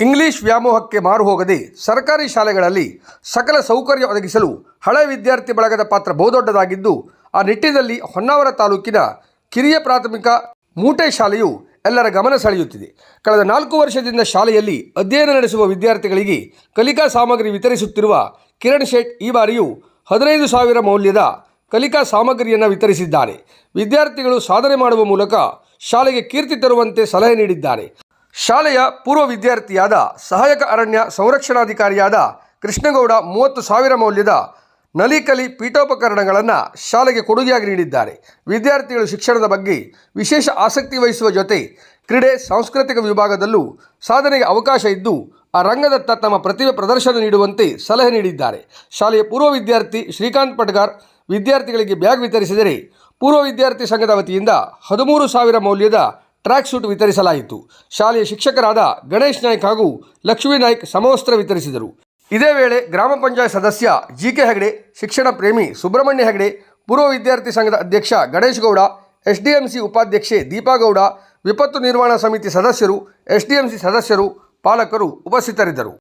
English ವ್ಯಾಮೋಹಕ್ಕೆ ಮಾರು ಹೋಗದೆ ಸರ್ಕಾರಿ ಶಾಲೆಗಳಲ್ಲಿ ಸಕಲ ಸೌಕರ್ಯ ಒದಗಿಸಲು ಹಳೆ ವಿದ್ಯಾರ್ಥಿ ಬಳಗದ ಪಾತ್ರ ಬಹುದೊಡ್ಡದಾಗಿದ್ದು, ಆ ನಿಟ್ಟಿನಲ್ಲಿ ಹೊನ್ನಾವರ ತಾಲೂಕಿನ ಕಿರಿಯ ಪ್ರಾಥಮಿಕ ಮೂಟೆ ಶಾಲೆಯು ಎಲ್ಲರ ಗಮನ ಸೆಳೆಯುತ್ತಿದೆ. ಕಳೆದ ನಾಲ್ಕು ವರ್ಷದಿಂದ ಶಾಲೆಯಲ್ಲಿ ಅಧ್ಯಯನ ನಡೆಸುವ ವಿದ್ಯಾರ್ಥಿಗಳಿಗೆ ಕಲಿಕಾ ಸಾಮಗ್ರಿ ವಿತರಿಸುತ್ತಿರುವ ಕಿರಣ್ ಶೇಟ್ ಈ ಬಾರಿಯೂ ಹದಿನೈದು ಸಾವಿರ ಮೌಲ್ಯದ ಕಲಿಕಾ ಸಾಮಗ್ರಿಯನ್ನು ವಿತರಿಸಿದ್ದಾರೆ. ವಿದ್ಯಾರ್ಥಿಗಳು ಸಾಧನೆ ಮಾಡುವ ಮೂಲಕ ಶಾಲೆಗೆ ಕೀರ್ತಿ ತರುವಂತೆ ಸಲಹೆ ನೀಡಿದ್ದಾರೆ. ಶಾಲೆಯ ಪೂರ್ವ ವಿದ್ಯಾರ್ಥಿಯಾದ ಸಹಾಯಕ ಅರಣ್ಯ ಸಂರಕ್ಷಣಾಧಿಕಾರಿಯಾದ ಕೃಷ್ಣಗೌಡ ಮೂವತ್ತು ಸಾವಿರ ಮೌಲ್ಯದ ನಲಿಕಲಿ ಪೀಠೋಪಕರಣಗಳನ್ನು ಶಾಲೆಗೆ ಕೊಡುಗೆಯಾಗಿ ನೀಡಿದ್ದಾರೆ. ವಿದ್ಯಾರ್ಥಿಗಳು ಶಿಕ್ಷಣದ ಬಗ್ಗೆ ವಿಶೇಷ ಆಸಕ್ತಿ ವಹಿಸುವ ಜೊತೆ ಕ್ರೀಡೆ, ಸಾಂಸ್ಕೃತಿಕ ವಿಭಾಗದಲ್ಲೂ ಸಾಧನೆಗೆ ಅವಕಾಶ ಇದ್ದು, ಆ ರಂಗದತ್ತ ತಮ್ಮ ಪ್ರತಿಭೆ ಪ್ರದರ್ಶನ ನೀಡುವಂತೆ ಸಲಹೆ ನೀಡಿದ್ದಾರೆ. ಶಾಲೆಯ ಪೂರ್ವ ವಿದ್ಯಾರ್ಥಿ ಶ್ರೀಕಾಂತ್ ಪಟ್ಗಾರ್ ವಿದ್ಯಾರ್ಥಿಗಳಿಗೆ ಬ್ಯಾಗ್ ವಿತರಿಸಿದರೆ ಪೂರ್ವ ವಿದ್ಯಾರ್ಥಿ ಸಂಘದ ವತಿಯಿಂದ ಹದಿಮೂರು ಸಾವಿರ ಮೌಲ್ಯದ ಟ್ರ್ಯಾಕ್ ಸೂಟ್ ವಿತರಿಸಲಾಯಿತು. ಶಾಲೆಯ ಶಿಕ್ಷಕರಾದ ಗಣೇಶ್ ನಾಯ್ಕ್ ಹಾಗೂ ಲಕ್ಷ್ಮೀ ನಾಯ್ಕ್ ಸಮವಸ್ತ್ರ ವಿತರಿಸಿದರು. ಇದೇ ವೇಳೆ ಗ್ರಾಮ ಪಂಚಾಯತ್ ಸದಸ್ಯ ಜಿ ಕೆ ಹೆಗಡೆ, ಶಿಕ್ಷಣ ಪ್ರೇಮಿ ಸುಬ್ರಹ್ಮಣ್ಯ ಹೆಗಡೆ, ಪೂರ್ವ ವಿದ್ಯಾರ್ಥಿ ಸಂಘದ ಅಧ್ಯಕ್ಷ Ganesh Gowda S D C ಉಪಾಧ್ಯಕ್ಷೆ ದೀಪಾಗೌಡ ವಿಪತ್ತು ನಿರ್ವಹಣಾ ಸಮಿತಿ ಸದಸ್ಯರು ಎಸ್ ಡಿ ಸಿ ಸದಸ್ಯರು, ಪಾಲಕರು ಉಪಸ್ಥಿತರಿದ್ದರು.